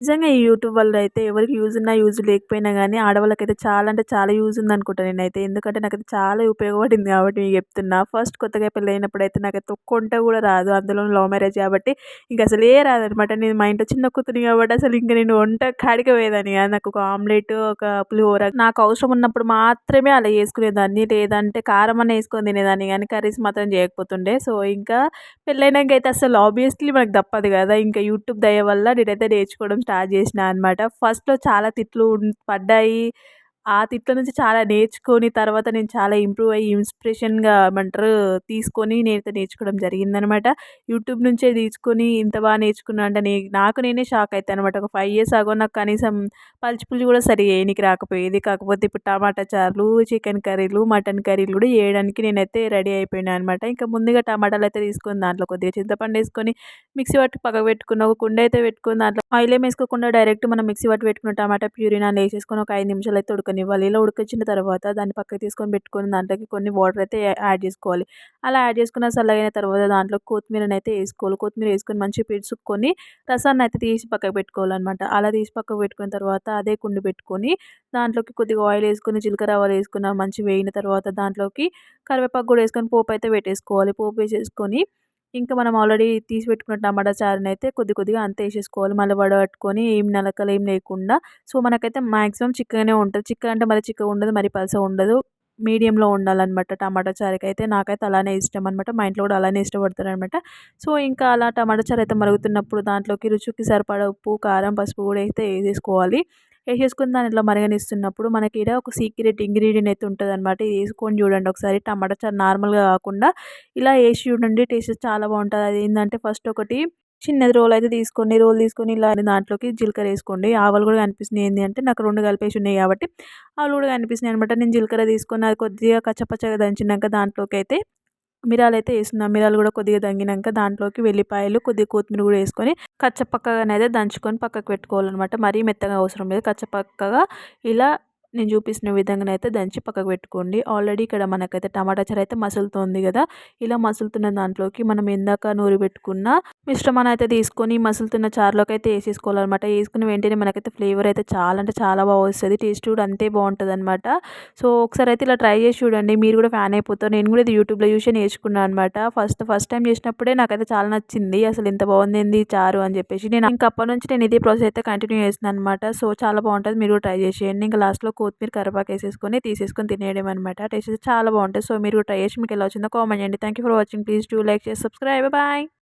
నిజంగా ఈ యూట్యూబ్ వల్ల అయితే ఎవరికి యూజ్ ఉన్నా యూజ్ లేకపోయినా కానీ ఆడవాళ్ళకైతే చాలా అంటే చాలా యూజ్ ఉంది ఉందనుకుంటా నేనైతే. ఎందుకంటే నాకైతే చాలా ఉపయోగపడింది కాబట్టి మీకు చెప్తున్నా. ఫస్ట్ కొత్తగా పెళ్ళి అయినప్పుడు అయితే నాకైతే ఒక్కంట కూడా రాదు. అందులో లవ్ మ్యారేజ్ కాబట్టి ఇంక అసలు ఏ రాదనమాట. నేను మా ఇంట్లో చిన్న కూతురిని కాబట్టి అసలు ఇంకా నేను వంట కాడికి పోయేదాన్ని కాదు. నాకు ఒక ఆమ్లెట్ ఒక పులిహోర నాకు అవసరం ఉన్నప్పుడు మాత్రమే అలా వేసుకునేదాన్ని లేదంటే కారం అన్న వేసుకొని తినేదాన్ని కానీ కర్రీస్ మాత్రం చేయకపోతుండే. సో ఇంకా పెళ్ళైనాక అయితే అసలు ఆబ్వియస్లీ మనకు తప్పదు కదా. ఇంకా యూట్యూబ్ దయ వల్ల నేనైతే నేర్చుకోవడం స్టార్ట్ చేసిన అనమాట ఫస్ట్లో చాలా తిట్లు పడ్డాయి. ఆ తిట్ల నుంచి చాలా నేర్చుకొని తర్వాత నేను చాలా ఇంప్రూవ్ అయ్యి ఇన్స్పిరేషన్గా ఏమంటారు తీసుకొని నేనైతే నేర్చుకోవడం జరిగిందనమాట. యూట్యూబ్ నుంచే తీసుకొని ఇంత బాగా నేర్చుకున్నా అంటే నే నాకు నేనే షాక్ అవుతాను అనమాట ఒక ఫైవ్ ఇయర్స్ ఆగో నాకు కనీసం పలుచుపులు కూడా సరి ఏనికి రాకపోయేది. కాకపోతే ఇప్పుడు టమాటా చారులు చికెన్ కర్రీలు మటన్ కర్రీలు కూడా వేయడానికి నేనైతే రెడీ అయిపోయినా అనమాట. ఇంకా ముందుగా టమాటాలు అయితే తీసుకొని దాంట్లో కొద్దిగా చింతపండు వేసుకొని మిక్సీ పట్టు పక్కకు పెట్టుకున్న ఒక కుండ అయితే పెట్టుకుని దాంట్లో ఆయిల్ ఏం వేసుకోకుండా డైరెక్ట్ మనం మిక్సీ పట్టు పెట్టుకున్న టమాటా ప్యూరినా వేసేసుకొని ఒక ఐదు నిమిషాలు అయితే ఉడక ఉడకనివ్వాలి ఇలా ఉడకొచ్చిన తర్వాత దాన్ని పక్కకి తీసుకొని పెట్టుకొని దాంట్లోకి కొన్ని వాటర్ అయితే యాడ్ చేసుకోవాలి. అలా యాడ్ చేసుకున్న చల్లగైన తర్వాత దాంట్లో కొత్తిమీరని అయితే వేసుకోవాలి. కొత్తిమీర వేసుకొని మంచిగా పిడుచుకొని రసాన్ని అయితే తీసి పక్కకు పెట్టుకోవాలన్నమాట. అలా తీసి పక్కకు పెట్టుకున్న తర్వాత అదే కుండి పెట్టుకొని దాంట్లోకి కొద్దిగా ఆయిల్ వేసుకొని జీలకర్ర ఆవాలు వేసుకున్న మంచి వేయిన తర్వాత దాంట్లోకి కరివేపాకు కూడా వేసుకొని పోపు అయితే పెట్టేసుకోవాలి. పోపు వేసేసుకొని ఇంకా మనం ఆల్రెడీ తీసి పెట్టుకున్న టమాటా చారుని అయితే కొద్ది కొద్దిగా అంత వేసేసుకోవాలి. మళ్ళీ వడగట్టుకొని ఏం నలకలు ఏం లేకుండా. సో మనకైతే మ్యాక్సిమం చిక్కగానే ఉంటుంది. చిక్క అంటే మరి చిక్కగా ఉండదు మరి పలస ఉండదు. మీడియంలో ఉండాలన్నమాట టమాటా చారుకి అయితే నాకైతే అలానే ఇష్టం అనమాట మా ఇంట్లో కూడా అలానే ఇష్టపడతారు అనమాట సో ఇంకా అలా టమాటా చారు అయితే మరుగుతున్నప్పుడు దాంట్లోకి రుచికి సరిపడా ఉప్పు కారం పసుపు కూడా అయితే వేసేసుకోవాలి. వేసేసుకుని దాని ఇట్లా మరగనిస్తున్నప్పుడు మనకి ఇక్కడ ఒక సీక్రెట్ ఇంగ్రీడియంట్ అయితే ఉంటుంది అనమాట ఇది వేసుకొని చూడండి ఒకసారి. టమాటా చాలా నార్మల్గా కాకుండా ఇలా వేసి చూడండి టేస్ట్ చాలా బాగుంటుంది. అది ఏంటంటే ఫస్ట్ ఒకటి చిన్నది రోల్ అయితే తీసుకోండి రోల్ తీసుకొని ఇలా దాంట్లోకి జీలకర్ర వేసుకోండి. ఆవాలు కూడా కనిపిస్తున్నాయి. ఏంటి అంటే నాకు రెండు కలిపేసి ఉన్నాయి కాబట్టి ఆవులు కూడా కనిపిస్తున్నాయి అనమాట నేను జీలకర్ర తీసుకొని అది కొద్దిగా కచ్చపచ్చగా దంచినాక దాంట్లోకి అయితే మిరాలు అయితే వేస్తున్నాం మిరాలు కూడా కొద్దిగా దంగినాక దాంట్లోకి వెల్లిపాయలు కొద్దిగా కొత్తిమీర కూడా వేసుకొని కచ్చపక్కగానైతే దంచుకొని పక్కకు పెట్టుకోవాలన్నమాట. మరీ మెత్తగా అవసరం లేదు. కచ్చపక్కగా ఇలా నేను చూపిస్తున్న విధంగా అయితే దంచి పక్కకు పెట్టుకోండి. ఆల్రెడీ ఇక్కడ మనకైతే టమాటా చారు అయితే మసులుతోంది కదా. ఇలా మసులుతున్న దాంట్లోకి మనం ఇందాక నూరి పెట్టుకున్న మిశ్రమాన్ని అయితే తీసుకొని మసులుతున్న చారులోకి అయితే వేసేసుకోవాలన్నమాట. వేసుకుని వెంటనే మనకైతే ఫ్లేవర్ అయితే చాలా అంటే చాలా బాగా వస్తుంది. టేస్ట్ కూడా అంతే బాగుంటుంది అనమాట సో ఒకసారి అయితే ఇలా ట్రై చేసి చూడండి. మీరు కూడా ఫ్యాన్ అయిపోతారు. నేను కూడా ఇది యూట్యూబ్లో చూసి నేర్చుకున్నాను అనమాట ఫస్ట్ ఫస్ట్ టైం చేసినప్పుడే నాకైతే చాలా నచ్చింది. అసలు ఇంత బాగుంది చారు అని చెప్పేసి. నేను ఇంకా అప్పటి నుంచి నేను ఇదే ప్రాసెస్ అయితే కంటిన్యూ చేస్తున్నాను అనమాట సో చాలా బాగుంటుంది. మీరు ట్రై చేసేయండి ఇంకా లాస్ట్లో కొత్తిమీర కరివేపాకు వేసేసుకొని తీసేసుకొని తినేయడం అనమాట టేస్ట్ చాలా బాగుంటుంది. సో మీరు ట్రై చేసి మీకు ఎలా వచ్చిందో కామెంట్ చేయండి. Thank you for watching please do like చేసి సబ్స్క్రైబ్ బాయ్